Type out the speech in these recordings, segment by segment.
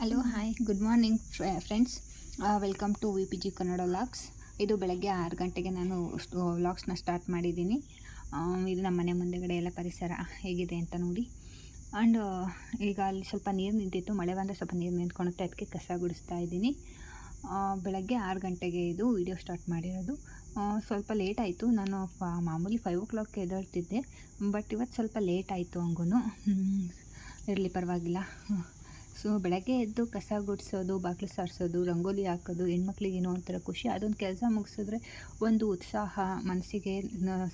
Hello hi good morning friends welcome to V P G Kannada vlogs ಇದು ಬೆಳಗ್ಗೆ ಆರು ಗಂಟೆಗೆ ನಾನು ವ್ಲಾಗ್ಸ್ನ ಸ್ಟಾರ್ಟ್ ಮಾಡಿದ್ದೀನಿ. ಇದು ನಮ್ಮ ಮನೆ ಮುಂದೆಗಡೆ ಎಲ್ಲ ಪರಿಸರ ಹೇಗಿದೆ ಅಂತ ನೋಡಿ. ಆ್ಯಂಡ್ ಈಗ ಅಲ್ಲಿ ಸ್ವಲ್ಪ ನೀರು ನಿಂತಿತ್ತು. ಮಳೆ ಬಂದರೆ ಸ್ವಲ್ಪ ನೀರು ನಿಂತ್ಕೊಳುತ್ತೆ. ಅದಕ್ಕೆ ಕಸ ಗುಡಿಸ್ತಾ ಇದ್ದೀನಿ. ಬೆಳಗ್ಗೆ ಆರು ಗಂಟೆಗೆ ಇದು ವಿಡಿಯೋ ಸ್ಟಾರ್ಟ್ ಮಾಡಿರೋದು. ಸ್ವಲ್ಪ ಲೇಟ್ ಆಯಿತು. ನಾನು ಫ- ಮಾಮೂಲಿ ಫೈವ್ ಓ ಕ್ಲಾಕ್ ಎದ್ದೇಳ್ತಿದ್ದೆ. ಬಟ್ ಇವತ್ತು ಸ್ವಲ್ಪ ಲೇಟ್ ಆಯಿತು ಹಂಗೂ ಇರಲಿ ಪರವಾಗಿಲ್ಲ. ಸೊ ಬೆಳಗ್ಗೆ ಎದ್ದು ಕಸ ಗುಡಿಸೋದು, ಬಾಗಿಲು ಸಾರಿಸೋದು, ರಂಗೋಲಿ ಹಾಕೋದು, ಹೆಣ್ಮಕ್ಳಿಗೆ ಏನೋ ಒಂಥರ ಖುಷಿ, ಅದೊಂದು ಕೆಲಸ ಮುಗಿಸಿದ್ರೆ ಒಂದು ಉತ್ಸಾಹ, ಮನಸ್ಸಿಗೆ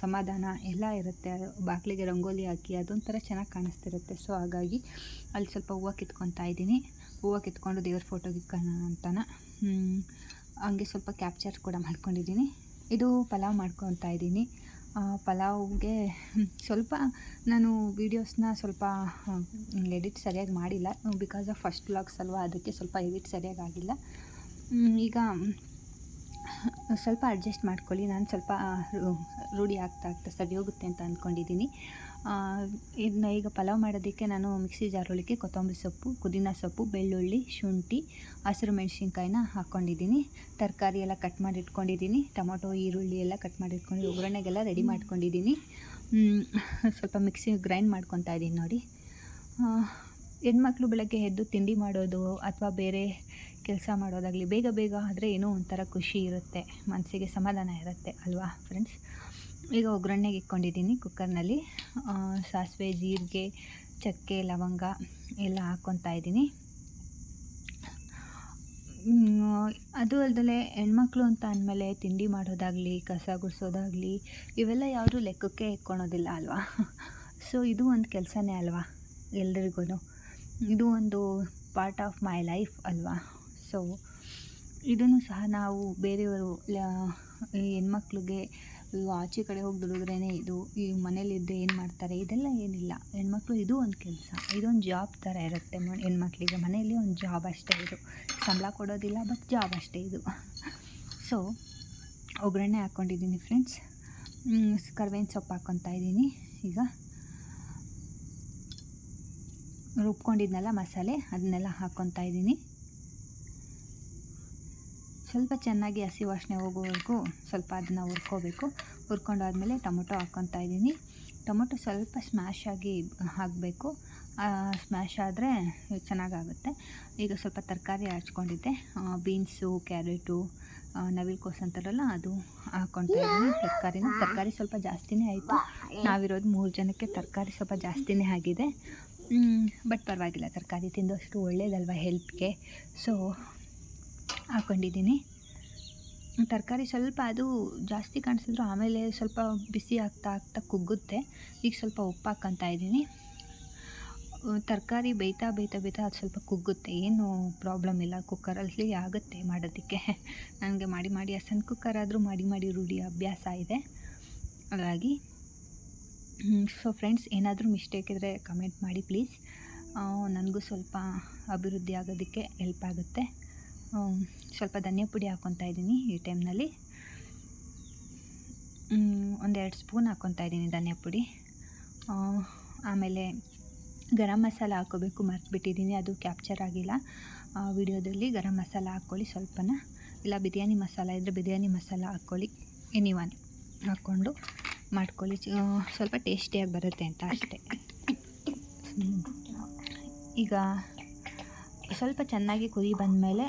ಸಮಾಧಾನ ಎಲ್ಲ ಇರುತ್ತೆ. ಬಾಗಿಲಿಗೆ ರಂಗೋಲಿ ಹಾಕಿ ಅದೊಂಥರ ಚೆನ್ನಾಗಿ ಕಾಣಿಸ್ತಿರುತ್ತೆ. ಸೊ ಹಾಗಾಗಿ ಅಲ್ಲಿ ಸ್ವಲ್ಪ ಹೂವು ಕಿತ್ಕೊತಾ ಇದ್ದೀನಿ. ಹೂವು ಕಿತ್ಕೊಂಡು ದೇವ್ರ ಫೋಟೋಗೆ ಅಂತನ. ಹಂಗೆ ಸ್ವಲ್ಪ ಕ್ಯಾಪ್ಚರ್ ಕೂಡ ಮಾಡ್ಕೊಂಡಿದ್ದೀನಿ. ಇದು ಪಲಾವ್ ಮಾಡ್ಕೊತಾ ಇದ್ದೀನಿ. ಪಲಾವ್ಗೆ ಸ್ವಲ್ಪ ನಾನು ವೀಡಿಯೋಸ್ನ ಸ್ವಲ್ಪ ಎಡಿಟ್ ಸರಿಯಾಗಿ ಮಾಡಿಲ್ಲ. ಬಿಕಾಸ್ ಆಫ್ ಫಸ್ಟ್ ವ್ಲಾಗ್ಸ್ ಅಲ್ವಾ, ಅದಕ್ಕೆ ಸ್ವಲ್ಪ ಎಡಿಟ್ ಸರಿಯಾಗಿ ಆಗಿಲ್ಲ. ಈಗ ಸ್ವಲ್ಪ ಅಡ್ಜಸ್ಟ್ ಮಾಡ್ಕೊಳ್ಳಿ. ನಾನು ಸ್ವಲ್ಪ ರೂಢಿ ಆಗ್ತಾ ಆಗ್ತಾ ಸರಿ ಹೋಗುತ್ತೆ ಅಂತ ಅಂದ್ಕೊಂಡಿದ್ದೀನಿ ಇದನ್ನ ಈಗ ಪಲಾವ್ ಮಾಡೋದಕ್ಕೆ ನಾನು ಮಿಕ್ಸಿ ಜಾರೊಳಗೆ ಕೊತ್ತಂಬರಿ ಸೊಪ್ಪು, ಪುದೀನ ಸೊಪ್ಪು, ಬೆಳ್ಳುಳ್ಳಿ, ಶುಂಠಿ, ಹಸಿರು ಮೆಣಸಿನ್ಕಾಯಿನ ಹಾಕ್ಕೊಂಡಿದ್ದೀನಿ ತರಕಾರಿ ಎಲ್ಲ ಕಟ್ ಮಾಡಿ ಇಟ್ಕೊಂಡಿದ್ದೀನಿ ಟೊಮೊಟೊ, ಈರುಳ್ಳಿ ಎಲ್ಲ ಕಟ್ ಮಾಡಿ ಇಟ್ಕೊಂಡು ಒಗ್ಗರಣೆಗೆಲ್ಲ ರೆಡಿ ಮಾಡ್ಕೊಂಡಿದ್ದೀನಿ. ಸ್ವಲ್ಪ ಮಿಕ್ಸಿ ಗ್ರೈಂಡ್ ಮಾಡ್ಕೊತಾ ಇದ್ದೀನಿ ನೋಡಿ. ಹೆಣ್ಮಕ್ಳು ಬೆಳಗ್ಗೆ ಎದ್ದು ತಿಂಡಿ ಮಾಡೋದು ಅಥವಾ ಬೇರೆ ಕೆಲಸ ಮಾಡೋದಾಗಲಿ, ಬೇಗ ಬೇಗ ಆದರೆ ಏನೋ ಒಂಥರ ಖುಷಿ ಇರುತ್ತೆ. ಮನಸ್ಸಿಗೆ ಸಮಾಧಾನ ಇರುತ್ತೆ ಅಲ್ವಾ ಫ್ರೆಂಡ್ಸ್ ಈಗ ಒಗ್ಗರಣೆಗೆ ಇಟ್ಕೊಂಡಿದ್ದೀನಿ ಕುಕ್ಕರ್ನಲ್ಲಿ. ಸಾಸಿವೆ, ಜೀರಿಗೆ, ಚಕ್ಕೆ, ಲವಂಗ ಎಲ್ಲ ಹಾಕ್ಕೊತಾ ಇದ್ದೀನಿ. ಅದು ಅಲ್ಲದೆ ಹೆಣ್ಮಕ್ಳು ಅಂತ ಅಂದಮೇಲೆ ತಿಂಡಿ ಮಾಡೋದಾಗಲಿ, ಕಸ ಗುಡಿಸೋದಾಗಲಿ, ಇವೆಲ್ಲ ಯಾವುದೂ ಲೆಕ್ಕಕ್ಕೆ ಇಟ್ಕೊಳೋದಿಲ್ಲ ಅಲ್ವಾ? ಸೊ ಇದು ಒಂದು ಕೆಲಸನೇ ಅಲ್ವಾ ಎಲ್ರಿಗೂ ಇದು ಒಂದು ಪಾರ್ಟ್ ಆಫ್ ಮೈ ಲೈಫ್ ಅಲ್ವಾ? ಸೊ ಇದನ್ನು ಸಹ ನಾವು ಬೇರೆಯವರು ಹೆಣ್ಮಕ್ಳಿಗೆ ಆಚೆ ಕಡೆ ಹೋಗಿ ದುಡಿದ್ರೇ ಇದು. ಈ ಮನೇಲಿದ್ದು ಏನು ಮಾಡ್ತಾರೆ? ಇದೆಲ್ಲ ಏನಿಲ್ಲ. ಹೆಣ್ಮಕ್ಳು ಇದು ಒಂದು ಕೆಲಸ. ಇದೊಂದು ಜಾಬ್ ಥರ ಇರುತ್ತೆ ಹೆಣ್ಮಕ್ಳಿಗೆ. ಮನೆಯಲ್ಲಿ ಒಂದು ಜಾಬ್ ಅಷ್ಟೇ ಇದು. ಸಂಬಳ ಕೊಡೋದಿಲ್ಲ ಬಟ್ ಜಾಬ್ ಅಷ್ಟೇ ಇದು. ಸೊ ಒಗ್ಗರಣೆ ಹಾಕ್ಕೊಂಡಿದ್ದೀನಿ ಫ್ರೆಂಡ್ಸ್ ಕರ್ಬೇವಿನ ಸೊಪ್ಪು ಹಾಕ್ಕೊತಾ ಇದ್ದೀನಿ. ಈಗ ರುಬ್ಕೊಂಡಿದ್ನಲ್ಲ ಮಸಾಲೆ, ಅದನ್ನೆಲ್ಲ ಹಾಕ್ಕೊತಾ ಇದ್ದೀನಿ. ಸ್ವಲ್ಪ ಚೆನ್ನಾಗಿ ಹಸಿ ವಾಸನೆ ಹೋಗೋವರೆಗೂ ಸ್ವಲ್ಪ ಅದನ್ನು ಹುರ್ಕೋಬೇಕು. ಹುರ್ಕೊಂಡಾದಮೇಲೆ ಟೊಮೊಟೊ ಹಾಕ್ಕೊತಾ ಇದ್ದೀನಿ. ಟೊಮೊಟೊ ಸ್ವಲ್ಪ ಸ್ಮ್ಯಾಶ್ ಆಗಿ ಹಾಕಬೇಕು. ಸ್ಮ್ಯಾಶ್ ಆದರೆ ಚೆನ್ನಾಗಾಗುತ್ತೆ. ಈಗ ಸ್ವಲ್ಪ ತರಕಾರಿ ಹಚ್ಕೊಂಡಿದ್ದೆ ಬೀನ್ಸು, ಕ್ಯಾರೆಟು ನವಿಲ್ಕೋಸು ಅಂತಾರಲ್ಲ ಅದು ಹಾಕ್ಕೊತಾ ಇದ್ದೀನಿ ತರಕಾರಿನ. ತರಕಾರಿ ಸ್ವಲ್ಪ ಜಾಸ್ತಿನೇ ಆಯಿತು. ನಾವಿರೋದು ಮೂರು ಜನಕ್ಕೆ ತರಕಾರಿ ಸ್ವಲ್ಪ ಜಾಸ್ತಿನೇ ಆಗಿದೆ. ಬಟ್ ಪರವಾಗಿಲ್ಲ. ತರಕಾರಿ ತಿಂದಷ್ಟು ಒಳ್ಳೇದಲ್ವ ಹೆಲ್ತ್ಗೆ. ಸೊ ಹಾಕ್ಕೊಂಡಿದ್ದೀನಿ ತರಕಾರಿ ಸ್ವಲ್ಪ ಅದು ಜಾಸ್ತಿ ಕಾಣಿಸಿದ್ರು ಆಮೇಲೆ ಸ್ವಲ್ಪ ಬಿಸಿ ಆಗ್ತಾ ಆಗ್ತಾ ಕುಗ್ಗುತ್ತೆ. ಈಗ ಸ್ವಲ್ಪ ಉಪ್ಪು ಹಾಕ್ಕೊತಾ ಇದ್ದೀನಿ. ತರಕಾರಿ ಬೇಯ್ತಾ ಬೇಯ್ತಾ ಬೇಯ್ತಾ ಅದು ಸ್ವಲ್ಪ ಕುಗ್ಗುತ್ತೆ. ಏನು ಪ್ರಾಬ್ಲಮ್ ಇಲ್ಲ. ಕುಕ್ಕರಲ್ಲಿ ಆಗುತ್ತೆ ಮಾಡೋದಕ್ಕೆ. ನನಗೆ ಮಾಡಿ ಮಾಡಿ ಆ ಸಣ್ಣ ಕುಕ್ಕರ್ ಆದರೂ ಮಾಡಿ ಮಾಡಿ ರೂಢಿ ಅಭ್ಯಾಸ ಇದೆ. ಹಾಗಾಗಿ ಸೊ ಫ್ರೆಂಡ್ಸ್ ಏನಾದರೂ ಮಿಸ್ಟೇಕ್ ಇದ್ದರೆ ಕಮೆಂಟ್ ಮಾಡಿ ಪ್ಲೀಸ್ ನನಗೂ ಸ್ವಲ್ಪ ಅಭಿವೃದ್ಧಿ ಆಗೋದಕ್ಕೆ ಹೆಲ್ಪ್ ಆಗುತ್ತೆ. ಸ್ವಲ್ಪ ಧನಿಯಾ ಪುಡಿ ಹಾಕ್ಕೊತಾ ಇದ್ದೀನಿ ಈ ಟೈಮ್ನಲ್ಲಿ. ಒಂದೆರಡು ಸ್ಪೂನ್ ಹಾಕ್ಕೊತಾ ಇದ್ದೀನಿ ಧನಿಯಾ ಪುಡಿ. ಆಮೇಲೆ ಗರಂ ಮಸಾಲ ಹಾಕೋಬೇಕು ಮರ್ತ್ಬಿಟ್ಟಿದ್ದೀನಿ, ಅದು ಕ್ಯಾಪ್ಚರ್ ಆಗಿಲ್ಲ. ವಿಡಿಯೋದಲ್ಲಿ ಗರಂ ಮಸಾಲ ಹಾಕ್ಕೊಳ್ಳಿ ಸ್ವಲ್ಪನ. ಇಲ್ಲ, ಬಿರಿಯಾನಿ ಮಸಾಲ ಇದ್ದರೆ ಬಿರಿಯಾನಿ ಮಸಾಲ ಹಾಕ್ಕೊಳ್ಳಿ. ಎನಿ ಒನ್ ಹಾಕ್ಕೊಂಡು ಮಾಡ್ಕೊಳ್ಳಿ. ಸ್ವಲ್ಪ ಟೇಸ್ಟಿಯಾಗಿ ಬರುತ್ತೆ ಅಂತ ಅಷ್ಟೇ. ಈಗ ಸ್ವಲ್ಪ ಚೆನ್ನಾಗಿ ಕುದಿ ಬಂದಮೇಲೆ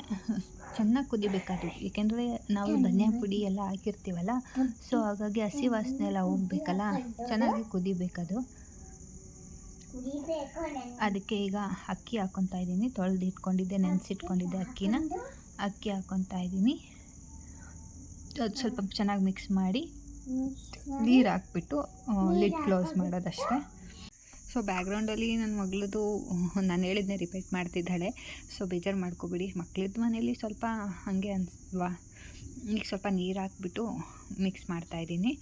ಚೆನ್ನಾಗಿ ಕುದಿಬೇಕದು ಏಕೆಂದರೆ ನಾವು ಧನಿಯಾ ಪುಡಿ ಎಲ್ಲ ಹಾಕಿರ್ತೀವಲ್ಲ ಸೊ ಹಾಗಾಗಿ ಹಸಿ ವಾಸನೆ ಎಲ್ಲ ಹೋಗ್ಬೇಕಲ್ಲ ಚೆನ್ನಾಗಿ ಕುದಿಬೇಕದು ಅದಕ್ಕೆ ಈಗ ಅಕ್ಕಿ ಹಾಕ್ಕೊತಾ ಇದ್ದೀನಿ. ತೊಳೆದು ಇಟ್ಕೊಂಡಿದ್ದೆ ನೆನೆಸಿಟ್ಕೊಂಡಿದ್ದೆ ಅಕ್ಕಿನ. ಅಕ್ಕಿ ಹಾಕ್ಕೊತಾ ಇದ್ದೀನಿ. ಅದು ಸ್ವಲ್ಪ ಚೆನ್ನಾಗಿ ಮಿಕ್ಸ್ ಮಾಡಿ ನೀರು ಹಾಕ್ಬಿಟ್ಟು ಲಿಡ್ ಕ್ಲೋಸ್ ಮಾಡೋದಷ್ಟೇ. ಸೊ ಬ್ಯಾಕ್ಗ್ರೌಂಡಲ್ಲಿ ನನ್ನ ಮಗಳದು ನಾನು ಹೇಳಿದ್ನೇ ರಿಪೀಟ್ ಮಾಡ್ತಿದ್ದಾಳೆ. ಸೊ ಬೇಜಾರು ಮಾಡ್ಕೋಬೇಡಿ. ಮಕ್ಳದ್ದು ಮನೇಲಿ ಸ್ವಲ್ಪ ಹಾಗೆ ಅನಿಸ್ವಾ ಈಗ ಸ್ವಲ್ಪ ನೀರು ಹಾಕ್ಬಿಟ್ಟು ಮಿಕ್ಸ್ ಮಾಡ್ತಾಯಿದ್ದೀನಿ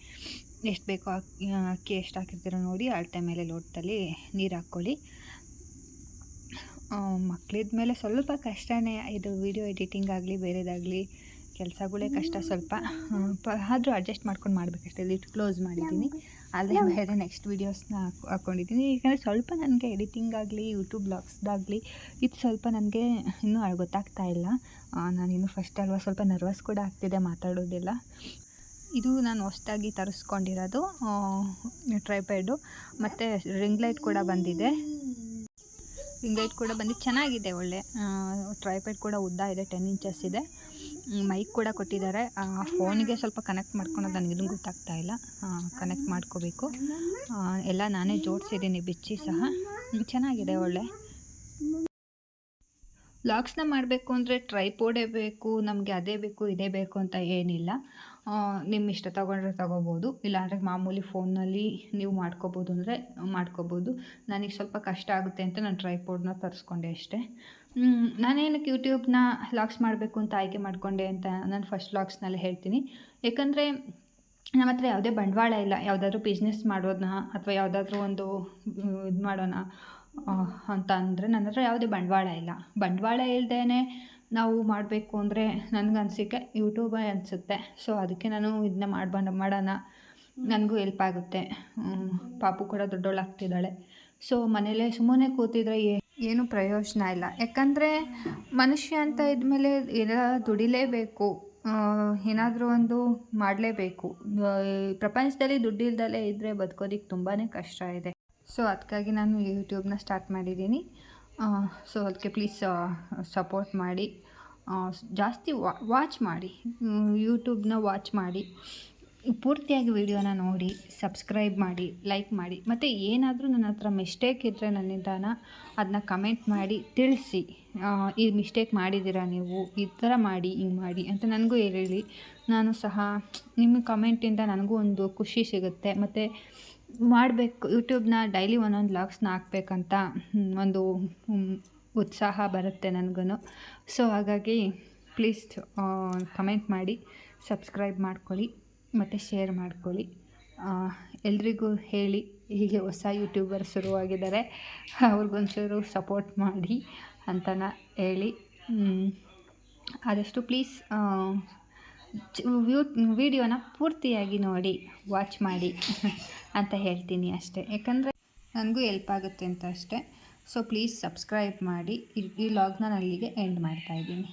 ಎಷ್ಟು ಬೇಕೋ ಅಕ್ಕಿ ಅಕ್ಕಿ ಎಷ್ಟು ಹಾಕಿರ್ತೀರೋ ನೋಡಿ, ಅಳತೆ ಮೇಲೆ ಲೋಟದಲ್ಲಿ ನೀರು ಹಾಕ್ಕೊಳ್ಳಿ. ಮಕ್ಳಿದ ಮೇಲೆ ಸ್ವಲ್ಪ ಕಷ್ಟನೇ. ಇದು ವಿಡಿಯೋ ಎಡಿಟಿಂಗ್ ಆಗಲಿ, ಬೇರೆದಾಗಲಿ, ಕೆಲಸಗಳೇ ಕಷ್ಟ ಸ್ವಲ್ಪ. ಆದರೂ ಅಡ್ಜಸ್ಟ್ ಮಾಡ್ಕೊಂಡು ಮಾಡಬೇಕಷ್ಟೇ. ಲಿಟ್ ಕ್ಲೋಸ್ ಮಾಡಿದ್ದೀನಿ. ಅಲ್ಲೇ ಬೇರೆ ನೆಕ್ಸ್ಟ್ ವೀಡಿಯೋಸ್ನ ಹಾಕ್ಕೊಂಡಿದ್ದೀನಿ ಯಾಕಂದರೆ ಸ್ವಲ್ಪ ನನಗೆ ಎಡಿಟಿಂಗ್ ಆಗಲಿ ಯೂಟ್ಯೂಬ್ ಬ್ಲಾಗ್ಸ್ದಾಗಲಿ ಇದು ಸ್ವಲ್ಪ ನನಗೆ ಇನ್ನೂ ಗೊತ್ತಾಗ್ತಾ ಇಲ್ಲ. ನಾನಿನ್ನು ಫಸ್ಟ್ ಅಲ್ವಾ ಸ್ವಲ್ಪ ನರ್ವಸ್ ಕೂಡ ಆಗ್ತಿದೆ ಮಾತಾಡೋದಿಲ್ಲ. ಇದು ನಾನು ಹೊಸ್ದಾಗಿ ತರಿಸ್ಕೊಂಡಿರೋದು ಟ್ರೈಪ್ಯಾಡು ಮತ್ತು ರಿಂಗ್ ಲೈಟ್ ಕೂಡ ಬಂದಿದೆ. ರಿಂಗ್ ಲೈಟ್ ಕೂಡ ಬಂದು ಚೆನ್ನಾಗಿದೆ ಒಳ್ಳೆ ಟ್ರೈಪ್ಯಾಡ್ ಕೂಡ ಉದ್ದ ಇದೆ ಟೆನ್ ಇಂಚಸ್ ಇದೆ. ಮೈಕ್ ಕೂಡ ಕೊಟ್ಟಿದ್ದಾರೆ. ಫೋನಿಗೆ ಸ್ವಲ್ಪ ಕನೆಕ್ಟ್ ಮಾಡ್ಕೊಳೋದು ನನಗಿನ್ನೂ ಗೊತ್ತಾಗ್ತಾ ಇಲ್ಲ. ಕನೆಕ್ಟ್ ಮಾಡ್ಕೋಬೇಕು. ಎಲ್ಲ ನಾನೇ ಜೋಡಿಸಿದ್ದೀನಿ, ಬಿಚ್ಚಿ ಸಹ. ಚೆನ್ನಾಗಿದೆ ಒಳ್ಳೆ. ವ್ಲಾಗ್ಸ್ನ ಮಾಡಬೇಕು ಅಂದರೆ ಟ್ರೈಪೋಡೇ ಬೇಕು, ನಮಗೆ ಅದೇ ಬೇಕು, ಇದೇ ಬೇಕು ಅಂತ ಏನಿಲ್ಲ. ನಿಮ್ಮ ಇಷ್ಟ ತಗೊಂಡ್ರೆ ತಗೋಬೋದು. ಇಲ್ಲಾಂದರೆ ಮಾಮೂಲಿ ಫೋನ್ನಲ್ಲಿ ನೀವು ಮಾಡ್ಕೋಬೋದು ಅಂದರೆ ಮಾಡ್ಕೋಬೋದು. ನನಗೆ ಸ್ವಲ್ಪ ಕಷ್ಟ ಆಗುತ್ತೆ ಅಂತ ನಾನು ಟ್ರೈಪೋಡ್ನ ತರಿಸ್ಕೊಂಡೆ ಅಷ್ಟೇ. ನಾನೇನಕ್ಕೆ ಯೂಟ್ಯೂಬ್ನ ವ್ಲಾಗ್ಸ್ ಮಾಡಬೇಕು ಅಂತ ಆಯ್ಕೆ ಮಾಡಿಕೊಂಡೆ ಅಂತ ನಾನು ಫಸ್ಟ್ ಲಾಗ್ಸ್ನಲ್ಲಿ ಹೇಳ್ತೀನಿ. ಯಾಕಂದರೆ ನಮ್ಮ ಹತ್ರ ಯಾವುದೇ ಬಂಡವಾಳ ಇಲ್ಲ, ಯಾವುದಾದ್ರೂ ಬಿಸ್ನೆಸ್ ಮಾಡೋದನ್ನ ಅಥವಾ ಯಾವುದಾದ್ರೂ ಒಂದು ಇದು ಮಾಡೋಣ ಅಂತ ಅಂದರೆ ನನ್ನ ಹತ್ರ ಯಾವುದೇ ಬಂಡವಾಳ ಇಲ್ಲ. ಬಂಡವಾಳ ಇಲ್ಲದೇ ನಾವು ಮಾಡಬೇಕು ಅಂದರೆ ನನಗನ್ಸಿಕೆ ಯೂಟ್ಯೂಬೇ ಅನಿಸುತ್ತೆ. ಸೊ ಅದಕ್ಕೆ ನಾನು ಇದನ್ನ ಮಾಡ್ಬ, ಮಾಡೋಣ. ನನಗೂ ಹೆಲ್ಪ್ ಆಗುತ್ತೆ. ಪಾಪು ಕೂಡ ದೊಡ್ಡವಳಾಗ್ತಿದ್ದಾಳೆ ಸೊ ಮನೇಲೇ ಸುಮ್ಮನೆ ಕೂತಿದ್ರೆ ಏ ಏನು ಪ್ರಯೋಜನ ಇಲ್ಲ. ಯಾಕಂದರೆ ಮನುಷ್ಯ ಅಂತ ಇದ್ಮೇಲೆ ಎಲ್ಲ ದುಡಿಲೇಬೇಕು. ಏನಾದರೂ ಒಂದು ಮಾಡಲೇಬೇಕು. ಪ್ರಪಂಚದಲ್ಲಿ ದುಡ್ಡಿಲ್ದಲೇ ಇದ್ದರೆ ಬದುಕೋದಿಕ್ಕೆ ತುಂಬಾ ಕಷ್ಟ ಇದೆ. ಸೊ ಅದಕ್ಕಾಗಿ ನಾನು ಯೂಟ್ಯೂಬ್ನ ಸ್ಟಾರ್ಟ್ ಮಾಡಿದ್ದೀನಿ. ಸೊ ಅದಕ್ಕೆ ಪ್ಲೀಸ್ ಸಪೋರ್ಟ್ ಮಾಡಿ. ಜಾಸ್ತಿ ವಾಚ್ ಮಾಡಿ. ಯೂಟ್ಯೂಬ್ನ ವಾಚ್ ಮಾಡಿ. ಪೂರ್ತಿಯಾಗಿ ವಿಡಿಯೋನ ನೋಡಿ ಸಬ್ಸ್ಕ್ರೈಬ್ ಮಾಡಿ ಲೈಕ್ ಮಾಡಿ, ಮತ್ತು ಏನಾದರೂ ನನ್ನ ಹತ್ರ ಮಿಸ್ಟೇಕ್ ಇದ್ದರೆ ನನ್ನಿಂದಾನ ಅದನ್ನ ಕಮೆಂಟ್ ಮಾಡಿ, ತಿಳಿಸಿ. ಈ ಮಿಸ್ಟೇಕ್ ಮಾಡಿದ್ದೀರಾ ನೀವು? ಈ ಥರ ಮಾಡಿ, ಹಿಂಗೆ ಮಾಡಿ ಅಂತ ನನಗೂ ಹೇಳಿ. ನಾನು ಸಹ ನಿಮ್ಮ ಕಮೆಂಟಿಂದ ನನಗೂ ಒಂದು ಖುಷಿ ಸಿಗುತ್ತೆ. ಮತ್ತು ಮಾಡಬೇಕು ಯೂಟ್ಯೂಬ್ನ ಡೈಲಿ ಒಂದೊಂದು ಲಾಗ್ಸ್ನ ಹಾಕ್ಬೇಕಂತ ಒಂದು ಉತ್ಸಾಹ ಬರುತ್ತೆ ನನಗೂ ಸೊ ಹಾಗಾಗಿ ಪ್ಲೀಸ್ ಕಮೆಂಟ್ ಮಾಡಿ ಸಬ್ಸ್ಕ್ರೈಬ್ ಮಾಡ್ಕೊಳ್ಳಿ. ಮತ್ತು ಶೇರ್ ಮಾಡ್ಕೊಳ್ಳಿ. ಎಲ್ರಿಗೂ ಹೇಳಿ ಹೀಗೆ ಹೊಸ ಯೂಟ್ಯೂಬರ್ ಶುರುವಾಗಿದ್ದಾರೆ. ಅವ್ರಿಗೊಂಚೂರು ಸಪೋರ್ಟ್ ಮಾಡಿ ಅಂತ ಹೇಳಿ. ಆದಷ್ಟು ಪ್ಲೀಸ್ ವಿಡಿಯೋನ ಪೂರ್ತಿಯಾಗಿ ನೋಡಿ ವಾಚ್ ಮಾಡಿ ಅಂತ ಹೇಳ್ತೀನಿ ಅಷ್ಟೇ. ಯಾಕಂದರೆ ನನಗೂ ಹೆಲ್ಪ್ ಆಗುತ್ತೆ ಅಂತ ಅಷ್ಟೇ. ಸೊ ಪ್ಲೀಸ್ ಸಬ್ಸ್ಕ್ರೈಬ್ ಮಾಡಿ. ಈ ಲಾಗ್ನ ನಾನು ಅಲ್ಲಿಗೆ ಎಂಡ್ ಮಾಡ್ತಾಯಿದ್ದೀನಿ